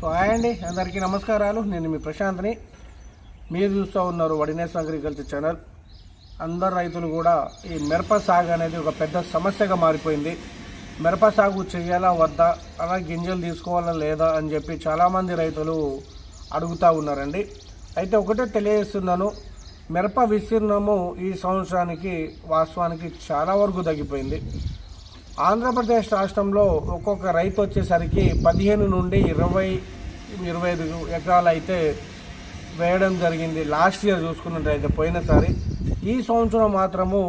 So hi అండి. అందరికీ నమస్కారాలు. నేను మీ ప్రశాంత్ని. మీరు చూస్తూ ఉన్నారు వడినేస్ అగ్రికల్చర్ ఛానల్. అందరు రైతులు కూడా ఈ మిరప సాగు అనేది ఒక పెద్ద సమస్యగా మారిపోయింది. మిరప సాగు చేయాలా వద్దా అలా గింజలు తీసుకోవాలా లేదా అని చెప్పి చాలామంది రైతులు అడుగుతూ ఉన్నారండి. అయితే ఒకటే తెలియజేస్తున్నాను. మిరప విస్తీర్ణము ఈ సంవత్సరానికి వాస్తవానికి చాలా వరకు తగ్గిపోయింది. ఆంధ్రప్రదేశ్ రాష్ట్రంలో ఒక్కొక్క రైతు వచ్చేసరికి పదిహేను నుండి ఇరవై ఇరవై ఐదు ఎకరాలు అయితే వేయడం జరిగింది. లాస్ట్ ఇయర్ చూసుకున్నట్టయితే పోయినసారి. ఈ సంవత్సరం మాత్రము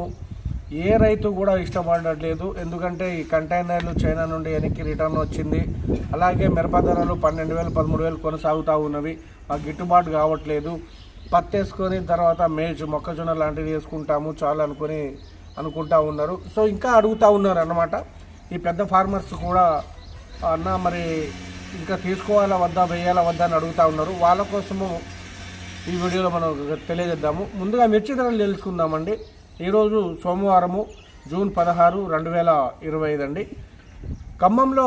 ఏ రైతు కూడా ఇష్టపడట్లేదు. ఎందుకంటే ఈ కంటైనర్లు చైనా నుండి వెనక్కి రిటర్న్ వచ్చింది. అలాగే మిరప ధరలు పన్నెండు వేలు పదమూడు వేలు కొనసాగుతూ ఉన్నవి. మాకు గిట్టుబాటు కావట్లేదు. పత్తి వేసుకొని తర్వాత మేజ్ మొక్కజొన్న లాంటివి వేసుకుంటాము. చాలు అనుకొని అనుకుంటా ఉన్నారు. సో ఇంకా అడుగుతూ ఉన్నారు అన్నమాట. ఈ పెద్ద ఫార్మర్స్ కూడా అన్న మరి ఇంకా తీసుకోవాలా వద్దా వేయాలా వద్దా అని అడుగుతూ ఉన్నారు. వాళ్ళ కోసము ఈ వీడియోలో మనం తెలియజేద్దాము. ముందుగా మిర్చి ధరలు తెలుసుకుందామండి. ఈరోజు సోమవారము జూన్ పదహారు రెండు వేల ఇరవై ఐదు అండి. ఖమ్మంలో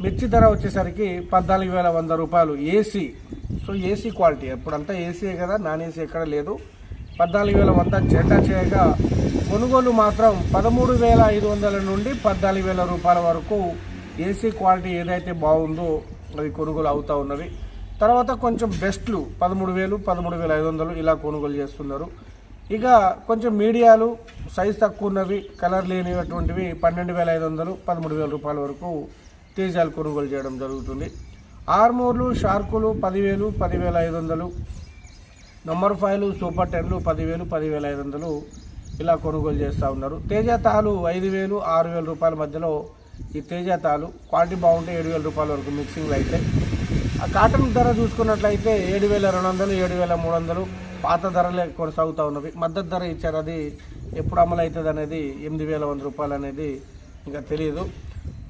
మిర్చి ధర వచ్చేసరికి పద్నాలుగు వేల వంద రూపాయలు. ఏసీ. So AC quality. ఇప్పుడంతా ఏసీయే కదా నాన్ ఏసీ ఎక్కడ లేదు. పద్నాలుగు వేల వంద జెండా చేయగా కొనుగోలు మాత్రం పదమూడు వేల ఐదు వందల నుండి పద్నాలుగు వేల రూపాయల వరకు ఏసీ క్వాలిటీ ఏదైతే బాగుందో అవి కొనుగోలు అవుతూ ఉన్నవి తర్వాత కొంచెం బెస్ట్లు పదమూడు వేలు పదమూడు వేల ఐదు వందలు ఇలా కొనుగోలు చేస్తున్నారు. ఇక కొంచెం మీడియాలు సైజ్ తక్కువ ఉన్నవి కలర్ లేనిటువంటివి పన్నెండు వేల ఐదు వందలు పదమూడు వేల రూపాయల వరకు తేజాలు కొనుగోలు చేయడం జరుగుతుంది. ఆర్మూర్లు షార్కులు పదివేలు పదివేల ఐదు వందలు. నంబర్ ఫైవ్లు సూపర్ టెన్లు పదివేలు పదివేల ఐదు వందలు. ఇలా కొనుగోలు చేస్తూ ఉన్నారు. తేజ తాలు ఐదు వేలు ఆరు వేల రూపాయల మధ్యలో ఈ తేజ తాలు క్వాలిటీ బాగుంటే ఏడు వేల రూపాయల వరకు మిక్సింగ్లు అయితే. ఆ కాటన్ ధర చూసుకున్నట్లయితే ఏడు వేల రెండు వందలు ఏడు వేల మూడు వందలు పాత ధరలే కొనసాగుతూ ఉన్నవి. మద్దతు ధర ఇచ్చారు అది ఎప్పుడు అమలు అవుతుంది అనేది ఎనిమిది వేల వంద రూపాయలు అనేది ఇంకా తెలియదు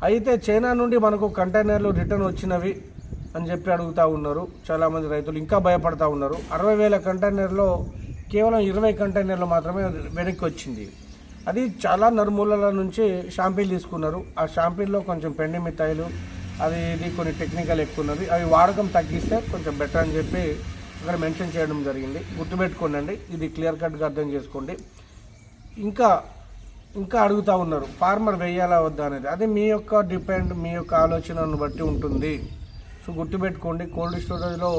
అయితే చైనా నుండి మనకు కంటైనర్లు రిటర్న్ వచ్చినవి అని చెప్పి అడుగుతూ ఉన్నారు. చాలామంది రైతులు ఇంకా భయపడతా ఉన్నారు. అరవై వేల కంటైనర్లో కేవలం ఇరవై కంటైనర్లు మాత్రమే వెనక్కి వచ్చింది అది చాలా నరుమూలల నుంచి షాంపీలు తీసుకున్నారు. ఆ షాంపీల్లో కొంచెం పెండి మిఠాయిలు అది ఇది కొన్ని టెక్నికల్ ఎక్కువ ఉన్నది అవి వాడకం తగ్గిస్తే కొంచెం బెటర్ అని చెప్పి అక్కడ మెన్షన్ చేయడం జరిగింది. గుర్తుపెట్టుకోండి ఇది క్లియర్ కట్గా అర్థం చేసుకోండి. ఇంకా ఇంకా అడుగుతూ ఉన్నారు ఫార్మర్ వేయాలా వద్దా అనేది. అది మీ యొక్క డిపెండ్ మీ యొక్క ఆలోచనను బట్టి ఉంటుంది. సో గుర్తుపెట్టుకోండి కోల్డ్ స్టోరేజ్లో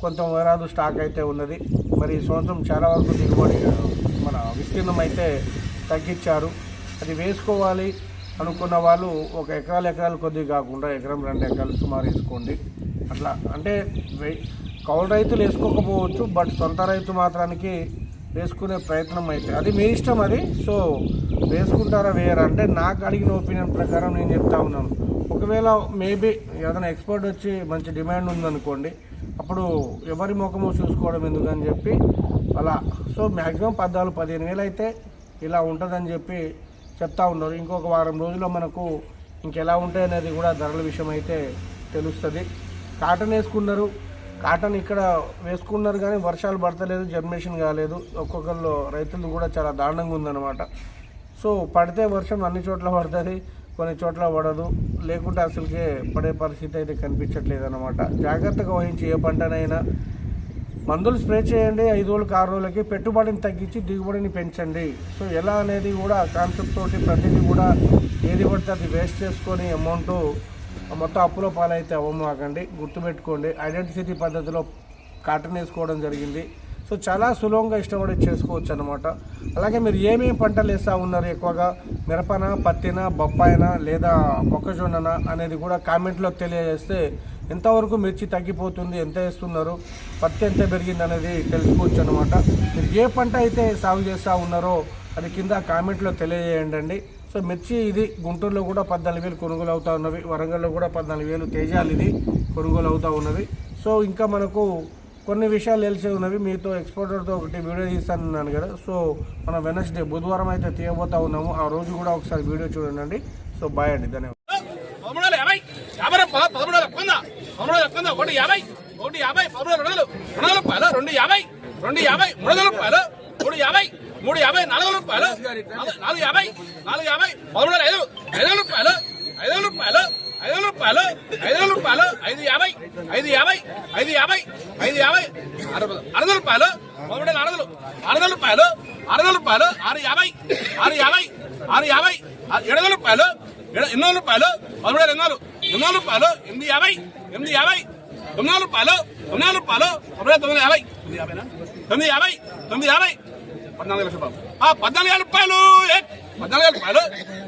కొంత వరాదు స్టాక్ అయితే ఉన్నది. మరి ఈ సంవత్సరం చాలా వరకు దిగుబడి మన విస్తీర్ణం అయితే తగ్గించారు. అది వేసుకోవాలి అనుకున్న వాళ్ళు ఒక ఎకరాలు ఎకరాలు కొద్దిగా కాకుండా ఎకరం రెండు ఎకరాలు సుమారు వేసుకోండి. అట్లా అంటే కౌలు రైతులు వేసుకోకపోవచ్చు బట్ సొంత రైతు మాత్రానికి వేసుకునే ప్రయత్నం అయితే. అది మీ ఇష్టం అది. సో వేసుకుంటారా వేయరా? అంటే నాకు అడిగిన ఒపీనియన్ ప్రకారం నేను చెప్తా ఉన్నాను. ఒకవేళ మేబీ ఏదైనా ఎక్స్పర్ట్ వచ్చి మంచి డిమాండ్ ఉందనుకోండి అప్పుడు ఎవరి ముఖము చూసుకోవడం ఎందుకని చెప్పి అలా. సో మ్యాక్సిమం పద్నాలుగు పదిహేను వేలు అయితే ఇలా ఉంటుందని చెప్పి చెప్తా ఉన్నారు. ఇంకొక వారం రోజుల్లో మనకు ఇంకెలా ఉంటాయి అనేది కూడా ధరల విషయం అయితే తెలుస్తుంది. కాటన్ వేసుకున్నారు. కాటన్ ఇక్కడ వేసుకున్నారు కానీ వర్షాలు పడతలేదు జర్మినేషన్ కాలేదు. ఒక్కొక్కరు రైతులు కూడా చాలా దారుణంగా ఉందన్నమాట. సో పడితే వర్షం అన్ని చోట్ల పడుతుంది. కొన్ని చోట్ల పడదు. లేకుంటే అసలుకే పడే పరిస్థితి అయితే కనిపించట్లేదు అనమాట జాగ్రత్తగా వహించి ఏ పంటనైనా మందులు స్ప్రే చేయండి. ఐదు రోజులకి ఆరు రోజులకి పెట్టుబడిని తగ్గించి దిగుబడిని పెంచండి. సో ఎలా అనేది కూడా కాన్సెప్ట్ తోటి ప్రతిదీ కూడా ఏది పడితే అది వేస్ట్ చేసుకొని అమౌంట్ మొత్తం అప్పులో పాలైతే అవ్వమాకండి. గుర్తుపెట్టుకోండి. ఐడెంటిసిటీ పద్ధతిలో కాటన్ వేసుకోవడం జరిగింది. సో చాలా సులభంగా ఇష్టపడి చేసుకోవచ్చు అనమాట అలాగే మీరు ఏమేమి పంటలు వేస్తూ ఉన్నారు ఎక్కువగా? మిరపన పత్తిన బొప్పాయిన లేదా మొక్కజొన్నన అనేది కూడా కామెంట్లో తెలియజేస్తే ఎంతవరకు మిర్చి తగ్గిపోతుంది ఎంత వేస్తున్నారు పత్తి ఎంత పెరిగింది అనేది తెలుసుకోవచ్చు అనమాట మీరు ఏ పంట అయితే సాగు చేస్తూ ఉన్నారో అది కింద కామెంట్లో తెలియజేయండి అండి సో మిర్చి ఇది గుంటూరులో కూడా పద్నాలుగు వేలు కొనుగోలు అవుతూ ఉన్నవి వరంగల్లో కూడా పద్నాలుగు వేలు తేజాలు ఇది కొనుగోలు అవుతూ ఉన్నవి. సో ఇంకా మనకు కొన్ని విషయాలు తెలిసి ఉన్నవి. మీతో ఎక్స్పోర్టర్తో ఒకటి వీడియో తీస్తానన్నాను కదా. సో మనం వెనస్డే బుధవారం అయితే తీయబోతా ఉన్నాము. ఆ రోజు కూడా ఒకసారి వీడియో చూడండి. సో బాయ్ అండి. ధన్యవాదాలు. పదమూడు వందల యాభై యాభై పదమూడు వందల పదమూడు వందల ఒకటి యాభై. ఒకటి యాభై రెండు రూపాయలు. రెండు యాభై. రెండు యాభై మూడు వందల రూపాయలు. మూడు యాభై మూడు యాభై నాలుగు వందల రూపాయలు. నాలుగు- యాభై నాలుగు యాభై పదమూడు ఐదు ఐదు వందల రూపాయలు. ఐదు వందల రూపాయలు. ఐదు వందల రూపాయలు. ఐదు వందల రూపాయలు. ఐదు యాభై ఐదు యాభై ఐదు యాభై ఐదు యాభై వందల రూపాయలు. వందలు. ఆరు వందల రూపాయలు. వందల రూపాయలు. ఆరు యాభై. ఆరు యాభై. ఆరు యాభై. ఆరు- ఏడు వందల రూపాయలు. ఎనిమిది రూపాయలు. పదమూడు వేల ఎనిమిది వందల. రూపాయలు. ఎనిమిది యాభై. ఎనిమిది యాభై. తొమ్మిది రూపాయలు. తొమ్మిది రూపాయలు. వేల తొమ్మిది యాభై. తొమ్మిది తొమ్మిది యాభై. తొమ్మిది యాభై. పద్నాలుగు వేల రూపాయలు. ఆ పద్నాలుగు వేల రూపాయలు. ఏ, పద్నాలుగు వేల రూపాయలు.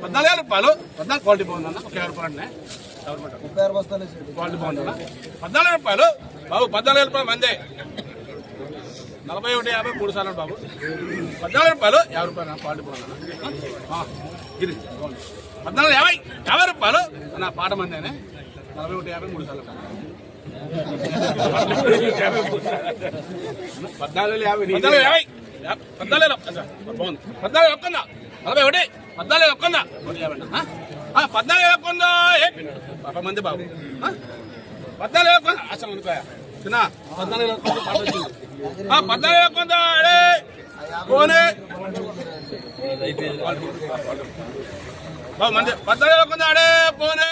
పద్నాలుగు వేల రూపాయలు. పద్నాలుగు క్వాలిటీ బాగుందన్న. ఒక యాభై రూపాయలు క్వాలిటీ బాగుందన్న. పద్నాలుగు రూపాయలు. బాబు పద్నాలుగు రూపాయలు మందే. నలభై ఒకటి యాభై మూడు సార్లు బాబు. పద్నాలుగు రూపాయలు యాభై రూపాయలు ఇది. బాగుంది పద్నాలుగు యాభై యాభై రూపాయలు. నా పాట మందేనే. నలభై ఒకటి యాభై మూడు సార్లు పద్నాలుగు యాభై పద్నాలుగు యాభై. పద్నాలుగు బాగుంది. పద్నాలుగు ఒక్కందా నలభై ఒకటి పద్నాలుగు ఒక్కందా పద్నాలుగు ఒక్కందా పాప మంది బాబు? పద్నాలుగు అసలు అనుకోయా చిన్న పద్నాలుగు పద్నాలుగు ఒక్కందా అడే పోనే. పద్నాలుగు ఒక్కందా అడే పోనే.